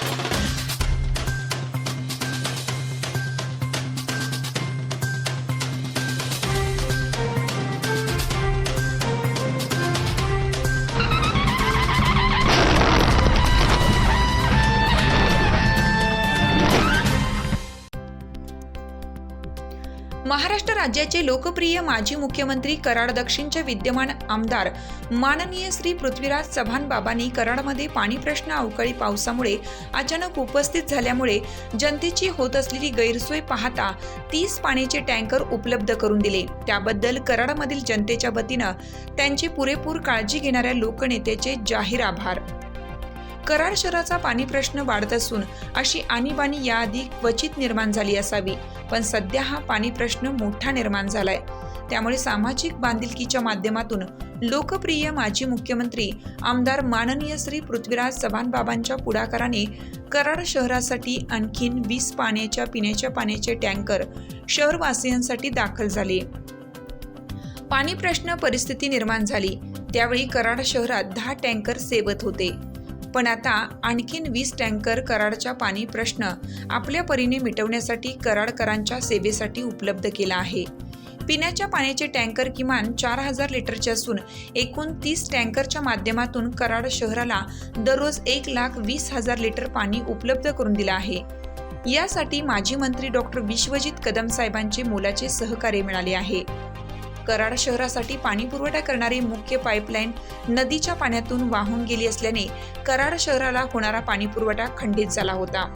Thank you. Maharashtra राज्याचे लोकप्रिय माजी मुख्यमंत्री कराड दक्षिणचे विद्यमान आमदार माननीय श्री पृथ्वीराज चव्हाण बाबांनी कराडमध्ये पाणी प्रश्न अवकाळी पावसामुळे अचानक उपस्थित झाल्यामुळे जनतेची होत असलेली गैरसोय पाहता तीस पाण्याचे टँकर उपलब्ध करून दिले. त्याबद्दल कराडमधील जनतेच्या वतीनं त्यांची पुरेपूर काळजी घेणाऱ्या लोकनेत्याचे जाहीर आभार. कराड शहराचा पाणी प्रश्न वाढत असून अशी आणीबाणी याआधी क्वचित निर्माण झाली असावी. पण सध्या हा पाणी प्रश्न मोठा निर्माण झालाय. त्यामुळे सामाजिक बांधिलकीच्या माध्यमातून लोकप्रिय माजी मुख्यमंत्री आमदार माननीय श्री पृथ्वीराज चव्हाण बाबांच्या पुढाकाराने कराड शहरासाठी आणखीन वीस पाण्याच्या पिण्याच्या पाण्याचे टँकर शहरवासियांसाठी दाखल झाले. पाणी प्रश्न परिस्थिती निर्माण झाली. त्यावेळी कराड शहरात दहा टँकर सेवत होते. पण आता आणखीन वीस टँकर कराडच्या पाणी प्रश्न आपल्या परीने मिटवण्यासाठी कराडकरांच्या सेवेसाठी उपलब्ध केला आहे. पिण्याच्या पाण्याचे टँकर किमान चार हजार लिटरचे असून एकूण तीस टँकरच्या माध्यमातून कराड शहराला दररोज एक लाख वीस हजार लिटर पाणी उपलब्ध करून दिलं आहे. यासाठी माजी मंत्री डॉक्टर विश्वजित कदम साहेबांचे मोलाचे सहकार्य मिळाले आहे. कराड शहरासाठी पाणी पुरवठा करणारी मुख्य पाईपलाईन नदीच्या पाण्यातून वाहून गेली असल्याने कराड शहराला होणारा पाणी पुरवठा खंडित झाला होता.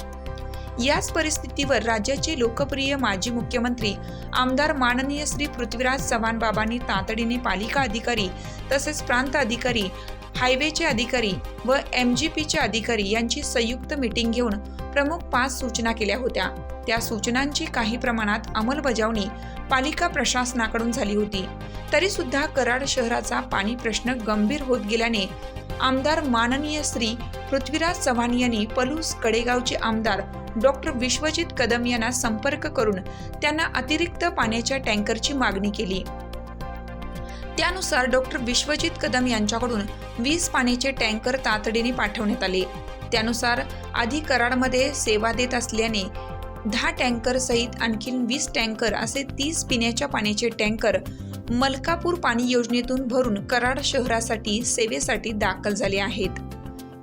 याच परिस्थितीवर राज्याचे लोकप्रिय माजी मुख्यमंत्री आमदार माननीय श्री पृथ्वीराज चव्हाण बाबांनी तातडीने पालिका अधिकारी तसेच प्रांत अधिकारी हायवेचे अधिकारी व एम जी पीचे अधिकारी यांची संयुक्त मीटिंग घेऊन प्रमुख पाच सूचना केल्या होत्या. त्या सूचनांची काही प्रमाणात अंमलबजावणी पालिका प्रशासनाकडून झाली होती. तरी सुद्धा कराड शहराचा पाणी प्रश्न गंभीर होत गेल्याने आमदार माननीय श्री पृथ्वीराज चव्हाण यांनी पलूस कडेगावचे आमदार डॉक्टर विश्वजित कदम यांना संपर्क करून त्यांना अतिरिक्त पाण्याच्या टँकरची मागणी केली. त्यानुसार डॉक्टर विश्वजित कदम यांच्याकडून वीस पाण्याचे टँकर तातडीने पाठवण्यात आले. त्यानुसार आधी कराडमध्ये सेवा देत असल्याने दहा टँकर सहित आणखीन वीस टँकर असे तीस पिण्याच्या पाण्याचे टँकर मलकापूर पाणी योजनेतून भरून कराड शहरासाठी सेवेसाठी दाखल झाले आहेत.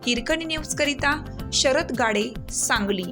हिरकणी न्यूज करिता शरद गाडे सांगली.